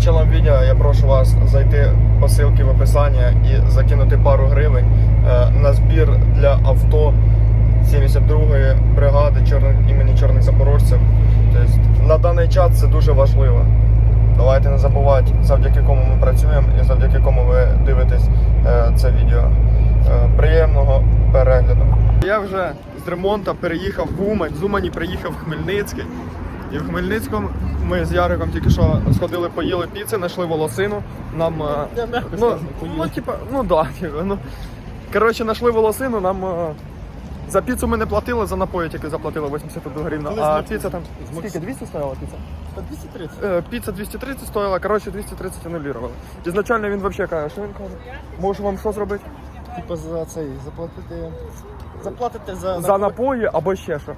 началом відео я прошу вас зайти по ссылці в описанні і закинути пару гривень е, на збір для авто 72-ї бригади чорних імені чорних запорожців. Тобто на даний час це дуже важливо. Давайте не забувати, завдяки кому ми працюємо і завдяки кому ви дивитесь е, це відео. Е, приємного перегляду. Я вже з ремонту переїхав в Умань, з Умані приїхав в Хмельницький. І в Хмельницькому ми з Яриком тільки що сходили, поїли піци, знайшли волосину. Нам. е, ну, ну, типа, ну да, типа, ну. Коротше, знайшли волосину, нам. е, За піцу ми не платили, за напої тільки заплатили 81 гривну. А піца там. з Скільки? 200 стояла піца? 230. Е, Піца 230 стоїла, коротше 230 аннулювали. Ізначально він взагалі каже, що він каже? Можу вам що зробити? Типа за цей заплатити. Заплатити за За напої або ще що.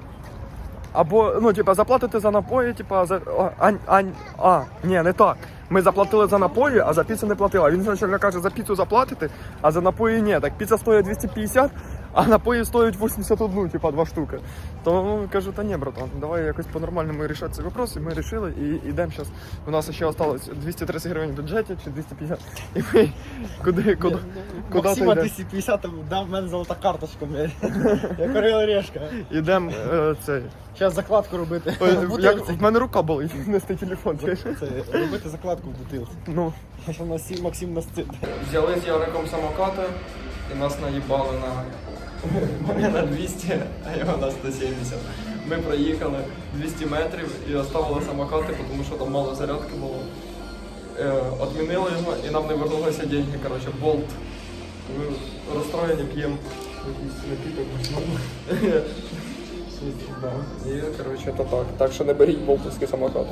Або, ну, типа, заплатити за напої, типа, за. А, ань, ань, а, ні, не так. Ми заплатили за напої, а за піцу не платили. Він спочатку каже, за піцу заплатити, а за напої ні. Так піца стоїть 250, а напої стоять 81, типа, два штуки. То ну, кажу, та ні, братан, давай якось по-нормальному рішати цей вопрос. І ми вирішили і йдемо зараз. У нас ще осталось 230 гривень в бюджеті чи 250. І ми куди, куди, куди Максима 250 там дав в мене золота карточка, блядь. Я корила решка. Ідемо е, цей. Зараз закладку робити. Ой, в Як, в мене рука болить нести телефон. Це, робити закладку в бутилці. Ну. Що Максим нас. Взяли з Яриком самоката і нас наїбали на. Мене на 200, а його на 170. Ми проїхали 200 метрів і оставили самокати, тому що там мало зарядки було. Е, Отмінили його і нам не вернулися деньги. Коротше, болт. Ми розстроєні п'ємо якийсь напіток весняний. І коротше, то так. Так що не беріть болтовські самокати.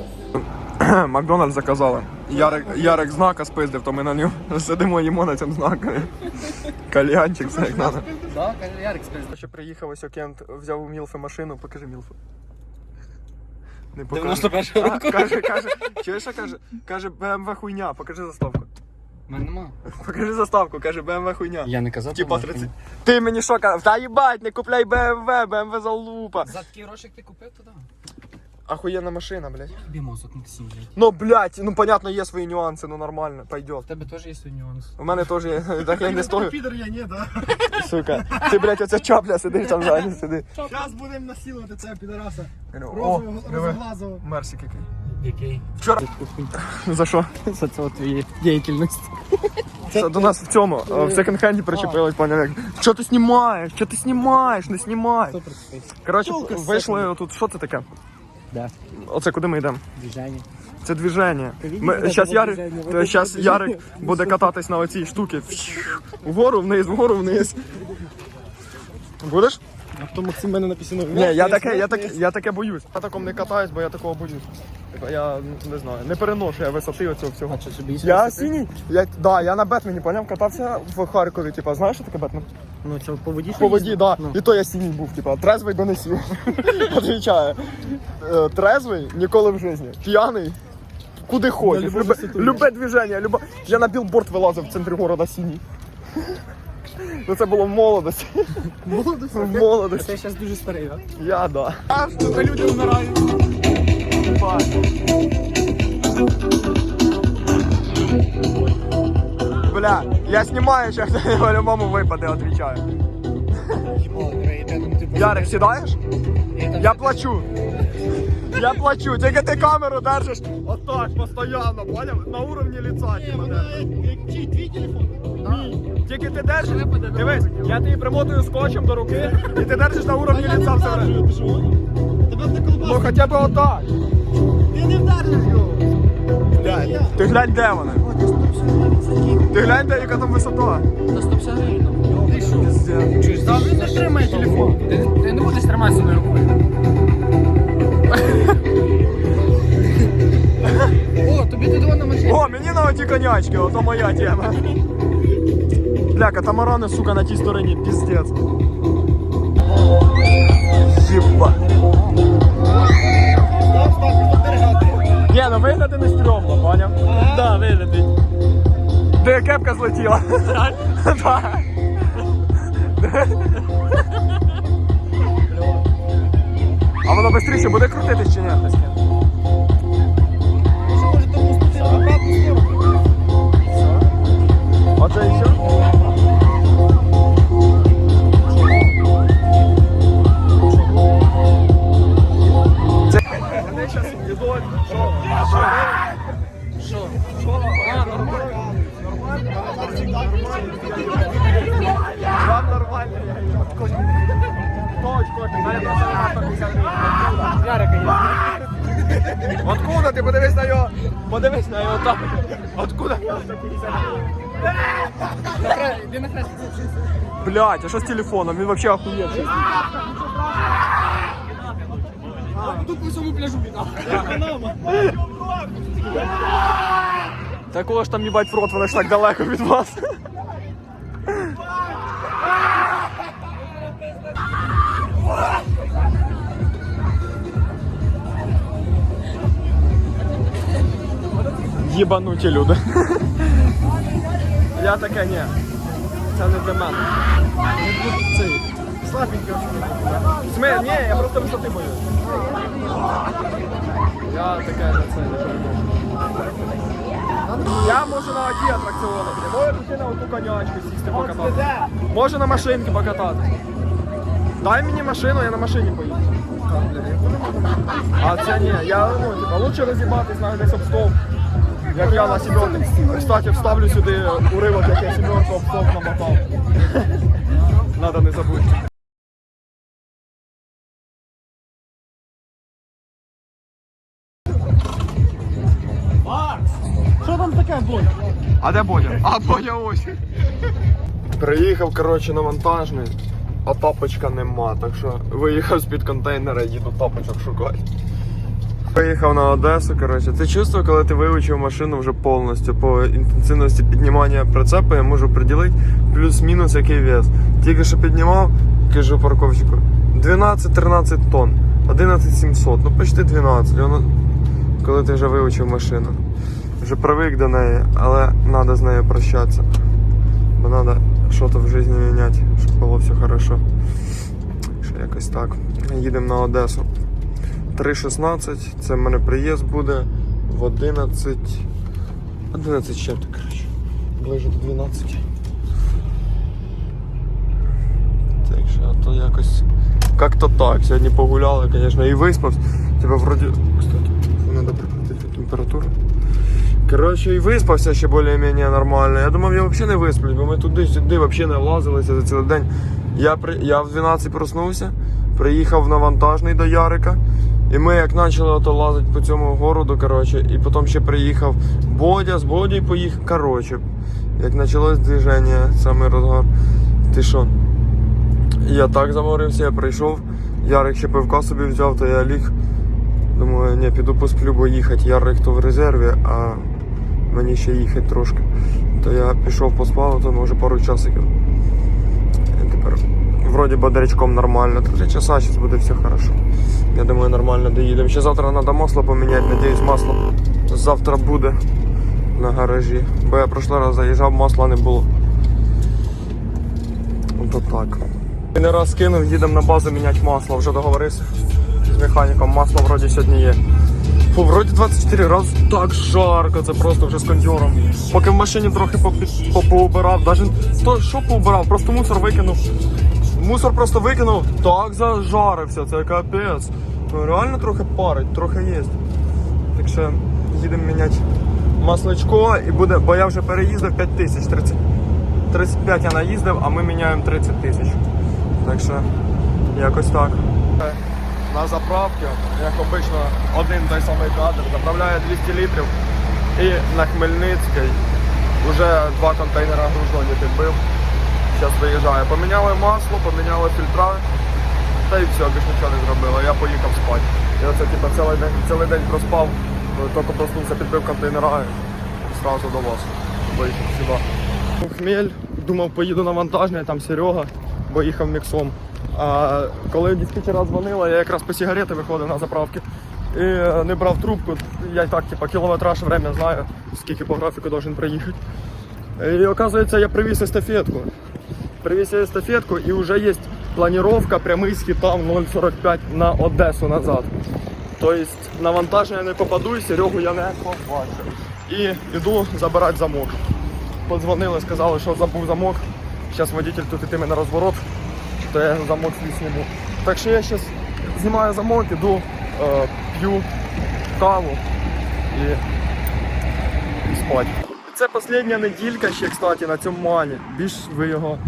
Макдональдс заказали. Ярик, Ярик знака спиздив, то ми на нього сидимо їмо на цьому знаку. Кальянчик, все як надо. Да, Ярик спить. Ще приїхав ось Кент, взяв у Мілфи машину, покажи Мілфу. Не покаже. 91 А, року. Каже, каже, чуєш, каже? Каже, BMW хуйня, покажи заставку. Мене нема. Покажи заставку, каже, BMW хуйня. Я не казав. Типа 30. Ти мені що казав? Та їбать, не купляй BMW, BMW залупа. За такий грошик ти купив туди? Ахуєнна машина, блядь. Тобі мозок Максим, блядь. Ну, блядь, ну понятно, є свої нюанси, ну нормально, пойдет. В тебе теж є свій нюанс. У мене теж є, так я не стою. Підер я не, да. Сука, ти, блядь, оця чапля сидиш там ззаді сиди. Зараз будемо насилувати цього підараса. О, Розового, розоглазого. Мерсик який. Який? Вчора. За що? За це твої діяльність. Це до нас в цьому, е, в секонд-хенді причепились, поняв як. Що ти знімаєш? Що ти знімаєш? Не знімай. Коротше, Тёлка вийшли тут, що це таке? Да. Оце куди ми йдемо? Движення. Це движення. Ми, щас Ярик, щас Ярик буде кататись на оцій штуці. Вгору, вниз, вгору, вниз. Будеш? А то Максим мене написано. Ні, я таке, я таке, я таке боюсь. Я такому не катаюсь, бо я такого боюсь. Я не знаю, не переношу я висоти оцього всього. Що собі Я синій. Я, да, я на Бетмені, поняв, катався в Харкові, типа, знаєш, що таке Бетмен? Ну, це по воді По воді, да. Ну. І то я синій був, типа, трезвий до не сів. Отвічаю. Е, Трезвий ніколи в житті. П'яний. Куди любу Любе, любе движення, любе. Я на білборд вилазив в центрі города синій. Ну це було в молодості. Молодость. В молодості. Ти зараз дуже старий, так? Я да. А люди вмирають. Бля, я снимаю, сейчас по-любому випаде, отвечаю. Ярик, сідаєш? Я плачу. Я плачу, тільки ти камеру держиш отак, постійно, поняв? На уровні лица. Чий твій телефон? Тільки ти держиш, дивись, я тобі примотую скотчем до руки, і ти держиш на уровні лица все время. Ну хоча б отак. Ти не вдариш його. Ти глянь, де вони. Ти глянь, де яка там висота. На 150 гривень. Ти що? Чуєш, Та він не тримає телефон. Ти, ти не будеш тримати собою рукою. О, тобі ти на машині. О, мені на оті конячки, ото моя тема. Бля, катамарани, сука, на тій стороні, піздець. Єба. Став, став, підберегати. Ні, ну вигляди не стрьомно, поняв? Да, вилетить. Де кепка злетіла? Реально? А воно швидше буде крутитись чи ні? Може тому спустити обратну сторону. Оце і все? Откуда ти подивись на його? Подивись на його там. Откуда? Блять, а що з телефоном? Він вообще охуєвший. Тут по всьому пляжу біда. Такого ж там їбать в рот, вона ж так далеко від вас. Єбануті люди. Я таке ні. Це не для мене. Цей. Слабенько. Смир, ні, я просто висоти боюсь. Я таке не це не переможу. Я можу на оті атракціони. Може піти на оту конячку сісти покатати. Можу на машинки покатати. Дай мені машину, я на машині поїду. А це ні, я ну, типа, лучше розібатись на десь об стовп. Як я на сімерку. Кстати, вставлю сюди уривок, як я сімерку об стовп намотав. Надо не забути. Що там таке буде? А де Бодя? А Бодя ось. Приїхав, коротше, на вантажний, а тапочка нема. Так що виїхав з-під контейнера, їду тапочок шукати. Приїхав на Одесу, коротше. Це чувство, коли ти вивчив машину вже повністю по інтенсивності піднімання прицепу, я можу приділити плюс-мінус який вес. Тільки що піднімав, кажу парковщику, 12-13 тонн, 11700, ну почти 12. Воно, коли ти вже вивчив машину. Вже привик до неї, але треба з нею прощатися. Бо треба щось в житті міняти, щоб було все хорошо. Що якось так. Їдемо на Одесу. 3.16, це в мене приїзд буде в 11. 11 ще коротше. Ближе до 12. Так що, а то якось. Как-то так. Сьогодні погуляли, звісно, і виспався. Тебе вроді. Кстати, треба прикрутити температуру. Коротше, і виспався ще більш-менш нормально. Я думав, я взагалі не висплюсь, бо ми туди-сюди взагалі не влазилися за цілий день. Я, при... я в 12 проснувся, приїхав на вантажний до Ярика. І ми як почали ото лазити по цьому городу, коротше, і потім ще приїхав Бодя, з Бодя поїхав. Коротше, як почалось движення, саме розгар. Ти що? Я так заморився, я прийшов. Ярик ще пивка собі взяв, то я ліг. Думаю, ні, піду посплю, бо їхати. Ярик то в резерві, а мені ще їхати трошки. То я пішов поспав, то може пару часиків. І тепер вроді бодрячком нормально. Три часа зараз буде все хорошо. Я думаю, нормально доїдемо. Ще завтра треба масло поміняти, надіюсь, масло завтра буде на гаражі. Бо я прошлий раз заїжджав, масла не було. Ото так. Не раз кинув, їдемо на базу міняти масло, вже договорився з механіком, масло вроді сьогодні є. Фу, вроді 24 раз так жарко, це просто вже з кондьором. Поки в машині трохи попі- по- поубирав, навіть то що поубирав, просто мусор викинув. Мусор просто викинув, так зажарився, це капець. Ну, Реально трохи парить, трохи є. Так що їдемо міняти масличко і буде, бо я вже переїздив 5 тисяч, 30, 35 я наїздив, а ми міняємо 30 тисяч. Так що якось так. На заправці, як обично, один той самий кадр, заправляє 200 літрів і на Хмельницький вже два контейнера гружоні підбив. Зараз виїжджає. Поміняли масло, поміняли фільтра, та і все, більш нічого не зробили. Я поїхав спати. І оце типу, цілий день, цілий день проспав, тільки проснувся, підбив контейнера і одразу до вас. Виїхав сюди. Хмель, думав, поїду на вантажний, там Серега, бо їхав міксом. А коли диспетчера дзвонила, я якраз по сигарети виходив на заправки і е, не брав трубку. Я так, типу, кілометраж время знаю, скільки по графіку должен приїхати. І оказується, я привіз естафетку. Привіз естафетку і вже є планіровка прямий з хітам 0,45 на Одесу назад. Тобто навантаження не попаду, і Серегу я не побачу. І йду забирати замок. Подзвонили, сказали, що забув замок. Зараз водитель тут ітиме на розворот, то я замок свій зніму. Так що я зараз знімаю замок, іду, е, п'ю каву і, і спать. Це остання неділька ще, кстати, на цьому мані. Більш ви його,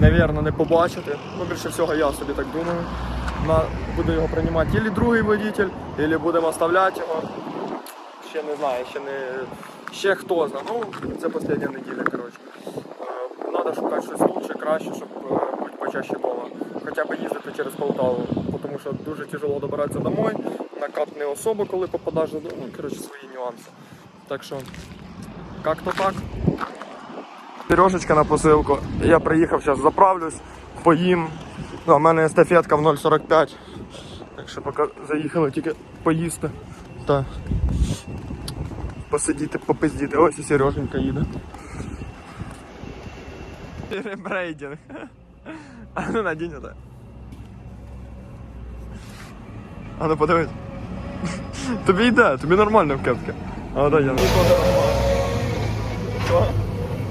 напевно, не побачите. Ну, більше всього, я собі так думаю. На, буду його приймати або другий водитель, або будемо оставляти його. ще не знаю, ще не. Ще хто знає. Ну, це остання неділя, коротше. Треба шукати щось лучше, краще, щоб е, бути почаще вдома. Хоча б їздити через Полтаву, тому що дуже тяжело добиратися домой. Накат не особо, коли попадаєш ну, коротше, свої нюанси. Так що, як-то так. Сережечка на посилку. Я приїхав зараз, заправлюсь, поїм. Ну, а в мене естафетка в 0,45. Так що поки заїхали тільки поїсти та посидіти, попиздіти. Ось і Сереженька їде. Ребрейдинг. А ну надінь это. А ну подивись. Тобі йде, тобі нормально в кепці. А дай я. Що?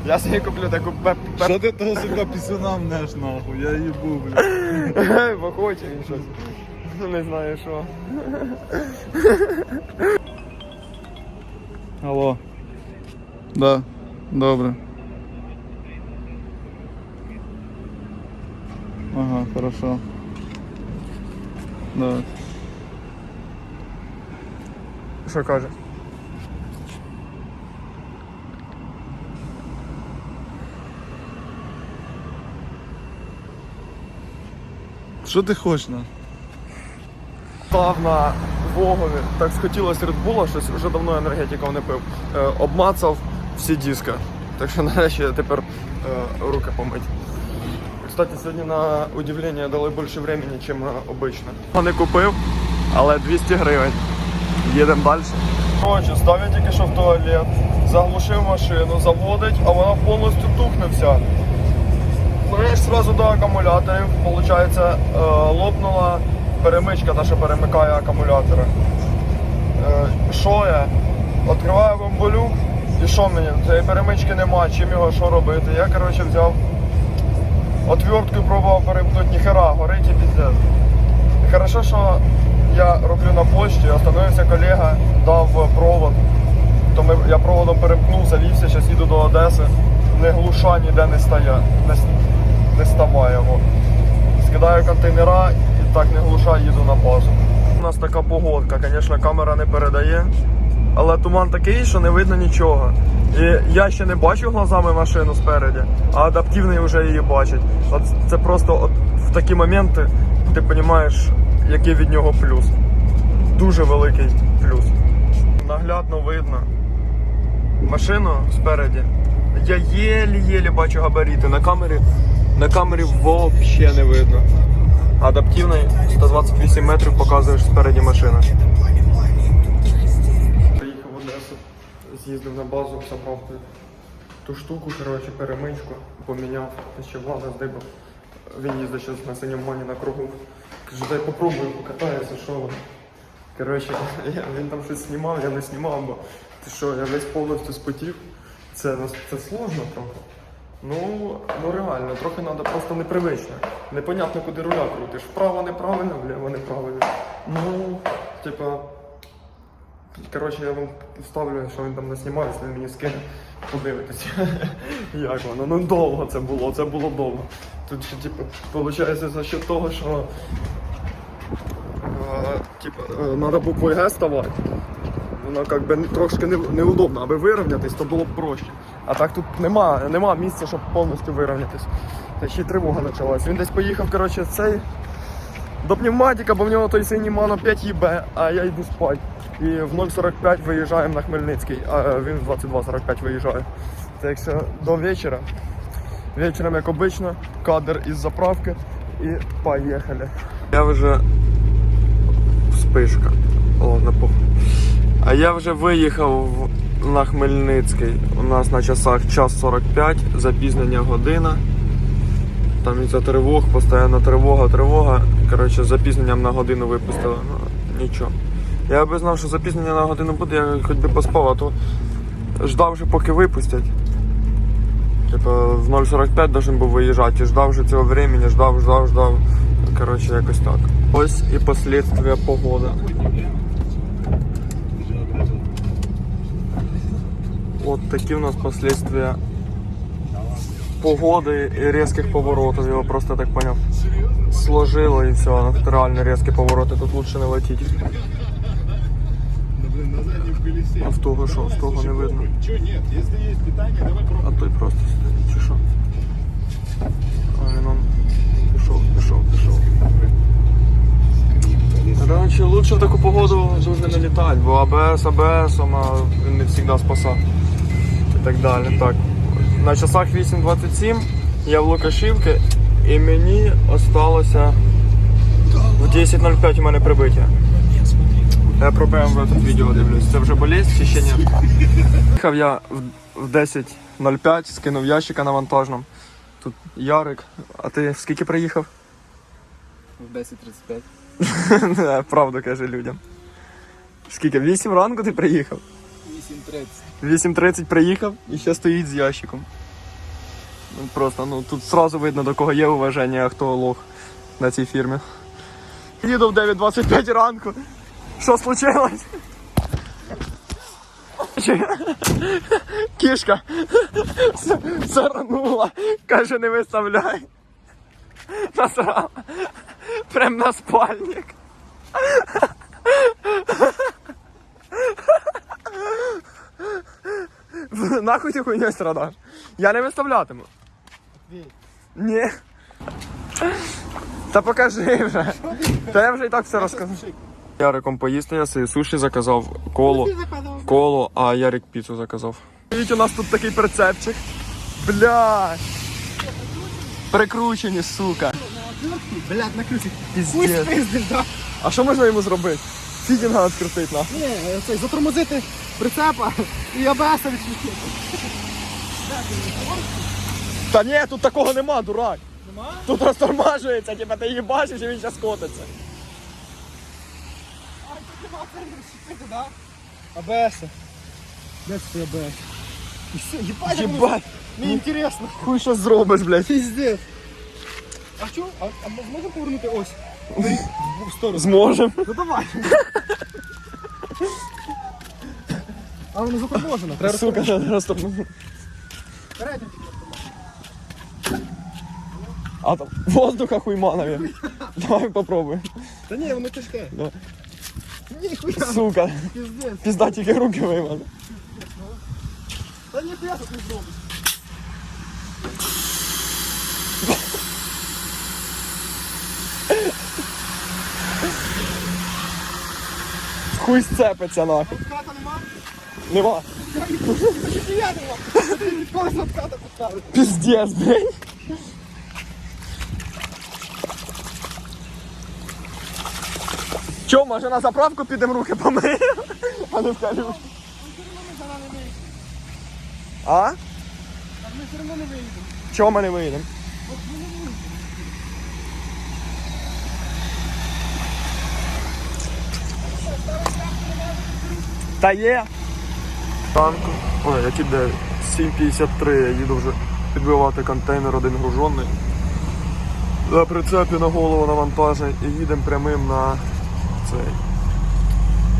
Я собі куплю таку пеп Що ти того сука пісюна мнеш нахуй? Я їбу. Ей, бо хоче він щось. Не знаю що. Алло. Да, добре. Ага, хорошо. Да. Що каже? Що ти хочеш на? Став на Вогові, так схотілося Red Bull, щось вже давно енергетиків не пив. Е, обмацав всі диска. Так що нарешті я тепер е, руки помить. Кстати, сьогодні на удивлення дали більше времени, ніж обично. Не купив, але 200 гривень. Їдемо далі. Коротше, став я тільки що в туалет, заглушив машину, заводить, а вона повністю тухне вся. Знаєш, сразу до акумуляторів, виходить, е, лопнула перемичка, та що перемикає акумулятори. Е, Що я? Відкриваю бомболюк, і що мені? Цієї перемички нема, чим його що робити. Я коротше взяв отверткою пробував перемкнути, ніхера, горить і піздець. Хорошо, що я роблю на почті, остановився колега, дав провод. То ми, я проводом перемкнув, завівся, зараз їду до Одеси. Не глуша ніде не стає, не, с- не ставаємо. Скидаю контейнера і так не глуша їду на базу. У нас така погодка, звісно, камера не передає, але туман такий, що не видно нічого. І я ще не бачу глазами машину спереді, а адаптивний вже її бачить. От це просто от в такі моменти ти розумієш, який від нього плюс. Дуже великий плюс. Наглядно видно машину спереді. Я єлі-єлі бачу габарити. На камері, на камері взагалі не видно. Адаптивний 128 метрів показуєш спереді машина. Приїхав в Одесу, з'їздив на базу, забрав ту- ту штуку, коротше, перемичку, поміняв, ще влада здибав. Він їздить зараз на синьому мані на кругу. Каже, дай попробую, покатаюся, що воно. Коротше, він там щось знімав, я не знімав, бо ти що, я весь повністю спотів. Це, це сложно трохи. Ну, ну реально, трохи треба просто непривично. Непонятно, куди руля крутиш. Вправо неправильно, вліво неправильно. Ну, типа. Коротше, я вам вставлю, що він там наснімав, якщо він мені скине, подивитися. Як воно? Ну довго це було, це було довго. Тут ще, типу, виходить за счет того, що е, типу, треба буквою Г ставати. Воно как би трошки не, неудобно, аби вирівнятись, то було б проще. А так тут нема, нема місця, щоб повністю вирівнятись. Та ще й тривога почалась. Він десь поїхав, коротше, цей до пневматика, бо в нього той синій мано 5 ЄБ, а я йду спати. І в 0.45 виїжджаємо на Хмельницький, а е, він в 22.45 виїжджає. Так що до вечора. Вечором, як обично, кадр із заправки і поїхали. Я вже спишка. Ладно, похуй. А я вже виїхав в- на Хмельницький. У нас на часах час 45, запізнення година. Там із-за тривог, постійно тривога, тривога. Коротше, запізненням на годину випустили. Ну, нічого. Я би знав, що запізнення на годину буде, я хоч би поспав, а то ждав вже поки випустять. Типа в 0.45 должен був виїжджати. І ждав вже цього времени, ждав, ждав, ждав. Коротше, якось так. Ось і последствия погоди. Вот такі у нас последствия погоди і різких поворотів. Його просто так поняв. Сложило і все, реально різкі повороти. Тут лучше не Алексей. А в того що? В того не видно. А той просто сидить, чи що? А він он пішов, пішов, пішов. Короче, лучше в таку погоду дуже не літати, бо АБС, АБС, а він не завжди спаса. І так далі. Так. На часах 8.27 я в Лукашівці і мені осталося в 10.05 у мене прибиття. Я про BMW тут відео дивлюсь. Це вже болезнь чи ще ні? Їхав я в, в 10.05, скинув ящика на вантажному. Тут Ярик. А ти скільки приїхав? В 10.35. Не, Правду каже людям. Скільки? В 8 ранку ти приїхав? 8.30. 8.30 приїхав і ще стоїть з ящиком. Ну, просто, ну тут сразу видно, до кого є уваження, а хто лох на цій фірмі. Їду в 9.25 ранку. Що случилось? Кішка сорнула, каже, не виставляй. Насрала. Прям на спальник. Нахуй ти хуйню страдаш? Я не виставлятиму. Ні. Та покажи вже. Та я вже і так все розказав. Яриком поїсти я собі суші заказав, коло, коло, а Ярик піцу заказав. Дивіть, у нас тут такий прицепчик. Блядь. Прикручені, сука. Блядь, на ключик. Піздець. Да? А що можна йому зробити? Фідінга відкрутить нахуй. Ні, затормозити прицепа і АБС відключити. Та ні, тут такого нема, дурак. Нема? Тут розтормажується, типа ти її бачиш і він зараз котиться. А, тут нема центру щепити, да? АБС. Де це АБС? І все, їбать, Єбать, Мені інтересно. хуй що зробиш, блядь. Пиздец. А що? А, а можна повернути ось? В сторону. Зможем. Ну давай. А воно заторможено. Треба Сука, розтормажити. розтирати. А там воздуха хуйма, наверное. Давай попробуємо. Та ні, воно тяжке. Да. Ніхуя, Сука, пиздец. пізда тільки руки виймали. Та ніхуя тут не зробиш. Хуй сцепиться нахуй. Нема? Піздец, блядь. Чо, може на заправку підемо руки помиємо? А не в калюш. А? А ми все одно не виїдемо. Чого ми не виїдемо? Та є. Танку. Ой, які де 7.53, я їду вже підбивати контейнер один гружений. На прицепі на голову навантажень і їдемо прямим на цей.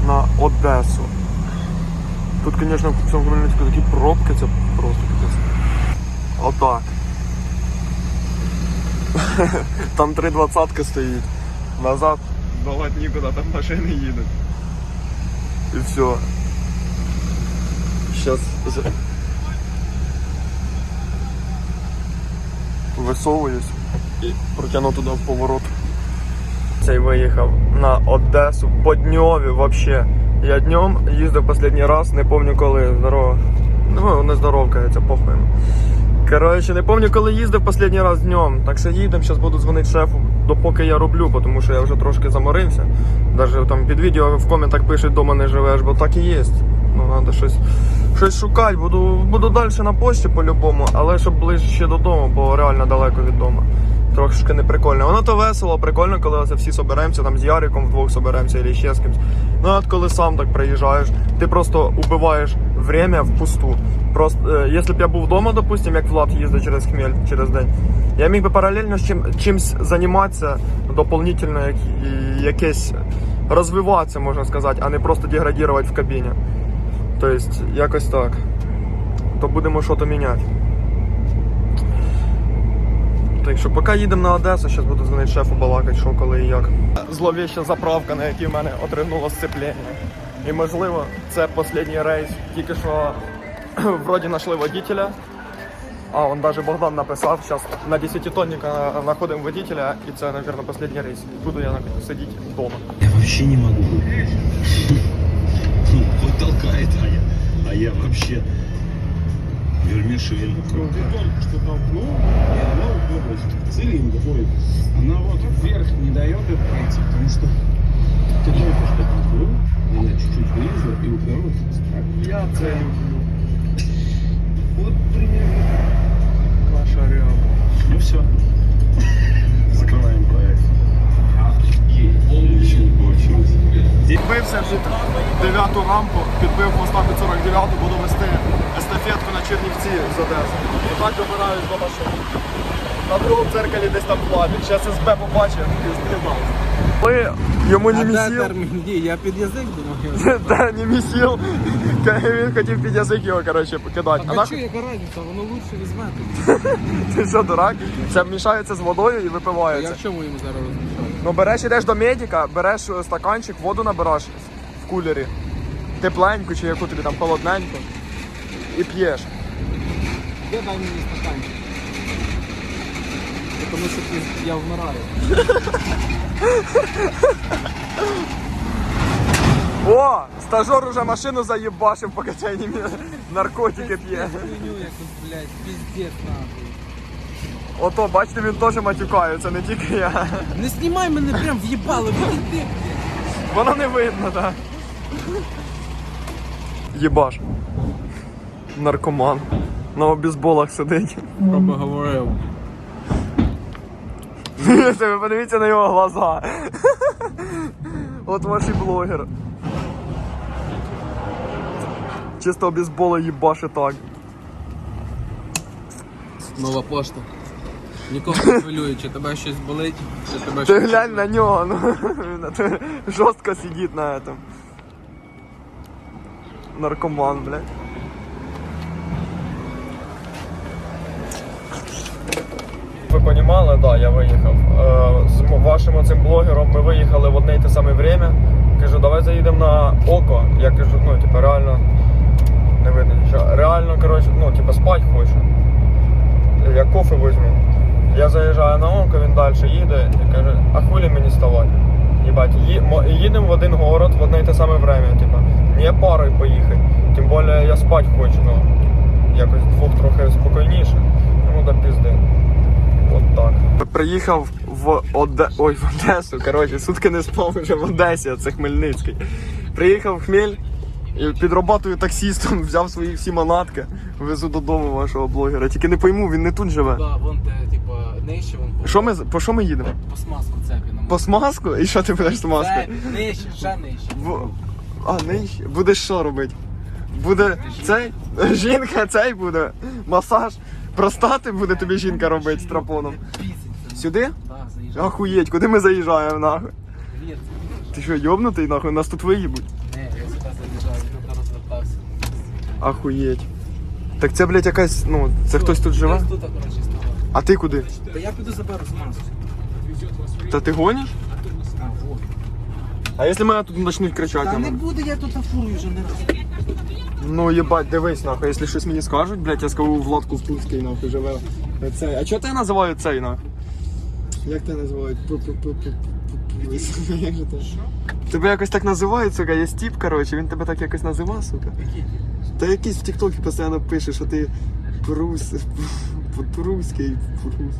На Одесу. Тут, звісно, в цьому Хмельницьку такі пробки, це просто. Отак. Там три двадцятки стоїть. Назад давати нікуди, там машини їдуть. І все. Щас. Висовуюсь і протягну туди в поворот. Цей виїхав на Одесу по дньові вообще. Я днем їздив останній раз, не пам'ятаю коли. Здорово. Ну, не здоровкається, похуй. Коротше, не пам'ятаю, коли їздив останній раз днем. Так що їдемо, зараз буду дзвонити шефу, допоки я роблю, тому що я вже трошки заморився. Навіть там під відео в коментах пишуть, дома не живеш, бо так і є. Ну, треба щось, щось шукати. Буду, буду далі на пошті по-любому, але щоб ближче додому, бо реально далеко від дому. Трошки не прикольно. Воно то весело, прикольно, коли оце всі соберемося, там з Яриком вдвох соберемося або ще з кимось. Ну, от коли сам так приїжджаєш, ти просто убиваєш время впусту. Просто, е, якщо б я був вдома, допустим, як Влад їздить через хмель через день, я міг би паралельно з чим, чимсь займатися дополнительно, як, якесь розвиватися, можна сказати, а не просто деградувати в кабіні. Тобто, якось так. То будемо щось міняти. Так що поки їдемо на Одесу, зараз буду дзвонити шефу балакати, що коли і як. Зловіща заправка, на якій в мене отригнуло сцеплення. І можливо, це останній рейс. Тільки що вроді знайшли водителя. А, он даже Богдан написав, зараз на 10 тонника знаходимо водителя, і це, мабуть, останній рейс. Буду я сидіти вдома. Я вообще не могу. Толкает, а я, а я вообще вермишель. что толкнул, и она в цилиндр. Ой, она вот вверх не дает это пройти, потому что ты только что толкнул, она чуть-чуть влезла и уперлась. Я це 49 буду вести естафетку на Чернівці з Одеси. І так добираюсь до машини. На другому дзеркалі десь там флабік. Зараз СБ побачив і стрибав. Коли йому не місів, Я під язик думав. да, не місів, він хотів під язик його, коротше, покидати. А що, яка разниця? Воно лучше візьмете. ти що, дурак? Це мішається з водою і Я випивається. в чому йому зараз розмішаю? Ну береш, ідеш до медика, береш стаканчик, воду набираєш в кулері, тепленьку чи яку тобі там холодненьку, і п'єш. Де дай мені стаканчик? Тому що ти- я вмираю. О! Стажер уже машину заїбашив, поки цей не мі- наркотики п'є. Хуйню якусь, блядь, піздець нахуй. Ото, бачите, він теж матюкається, не тільки я. Не знімай мене прям в'їбало, відійди. Воно не видно, так. Єбаш. Наркоман. На обізболах сидить. Проби говорив. Це ви подивіться на його глаза. От ваш і блогер. Чисто обізбола їбаше так. Нова пошта. Нікого не хвилює, чи тебе щось болить, чи тебе Ти щось. глянь на нього, ну жорстко сидить на этом. Наркоман, блядь. Ви розуміли, да, я виїхав. Е, З вашим оцим блогером ми виїхали в одне й те саме время. Кажу, давай заїдемо на око. Я кажу, ну, типу, реально не видно нічого. Реально, коротше, ну, типу, спать хочу. Я кофе візьму. Я заїжджаю на око, він далі їде і каже, а хулі мені ставати? Їбать, ї- їдемо в один город в одне й те саме время, типу, не парою поїхати. Тим більше я спать хочу, ну, якось двох трохи спокійніше. Ну до пізди. От так. Приїхав в Оде... Ой, в Одесу, коротше, сутки не спав вже в Одесі, а це Хмельницький. Приїхав в Хмель і під роботою таксістом взяв свої всі манатки, везу додому вашого блогера. Тільки не пойму, він не тут живе. Да, вон те, типа, нижче, вон по, Що ми, по що ми їдемо? по смазку. По смазку? І що ти будеш смазку? Нижче, ще нижче. В... А, нижче. Будеш що робити? Буде цей? Жінка цей буде. Масаж. Простати буде тобі жінка робити з трапоном. Сюди? Да, заїжджай. Охуєть, куди ми заїжджаємо нахуй? Вір. Ти що, йобнутий нахуй? Нас тут виїбуть. Не, я сюди заїжджаю, я тут розвертався. Ахуєть. Так це, блядь, якась, ну, це хтось тут живе? Десь тут, коротше, стало. А ти куди? Та я піду заберу смазку. Та ти гониш? А, вот. А якщо мене тут почнуть кричати? Та не буде, я тут офурую вже не раз. Ну єбать, дивись нахуй, якщо щось мені скажуть, блядь, я скажу Владку в Тульській нахуй живе. Цей. А чого тебе називають цей нахуй? Як тебе називають? Як же те? Тебе якось так називають, сука, є стіп, коротше, він тебе так якось називав, сука. Та якийсь в Тіктокі постійно пише, що ти прус, по-руський, прус.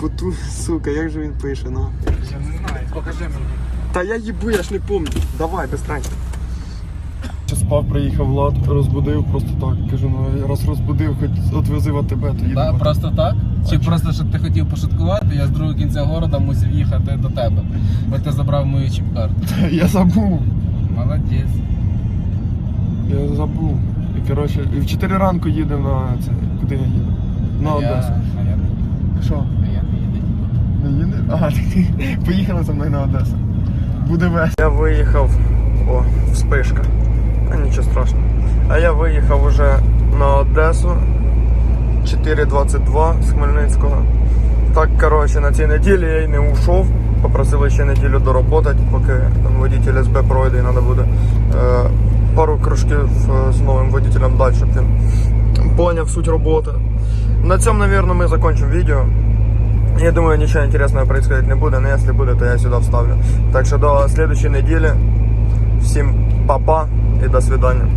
Поту, сука, як же він пише, нахуй. Я не знаю, покажи мені. Та я їбу, я ж не пам'ятаю. Давай, быстренько. Спав, приїхав Влад, розбудив просто так. Кажу, ну раз розбудив, хоч отвези в тебе, то Да, їдемо. просто так? Чи просто, що ти хотів пошуткувати, я з другого кінця города мусив їхати до тебе. Бо ти забрав мою чіп-карту. Я забув. Молодець. Я забув. І коротше, і в 4 ранку їдемо на це. Куди я їду? На Одесу. Я, а я Що? Не їде? А, ти поїхали зі мною на Одесу. Буде весело. Я виїхав. О, вспишка. А нічого страшного. А я виїхав уже на Одесу 4.22 з Хмельницького. Так, коротше, на цій неділі я й не ушов. Попросили ще неділю доработати, поки там водитель СБ пройде і треба буде е, пару кружків е, з новим водителем дати, щоб він поняв суть роботи. На цьому, мабуть, ми закончимо відео. Я думаю, ничего интересного происходить не буде, но если буде, то я сюда вставлю. Так что до следующей недели. Всем папа и до свидания.